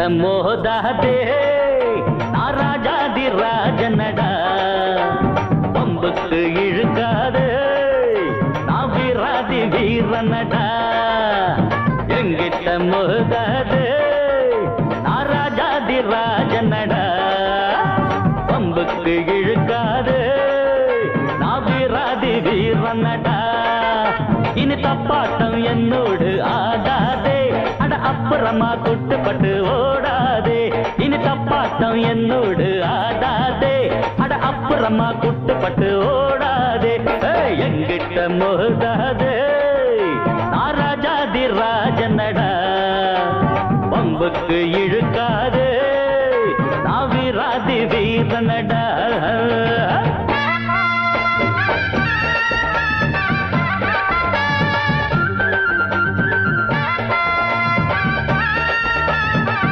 எங்கிட்ட மோதாதே ராஜாதி ராஜனடா பம்புக்கு இழுக்காதே நான் வீராதி வீரனடா எங்கிட்ட மோதாதே நான் ராஜாதி ராஜனடா பம்புக்கு இழுக்காதே நான் வீராதி வீரனடா இனி தப்பாட்டம் என்னோடு ஆ அப்புறமா குட்டுப்பட்டு ஓடாதே. இனி தப்பாட்டம் என்னோடு ஆடாதே. அட அப்புறமா குட்டுப்பட்டு ஓடாதே. எங்கிட்ட மோதாதே. நான் ராஜாதி ராஜனடா. பம்புக்கு இழுக்காதே. நாவிராதி வீராதி வீரனடா.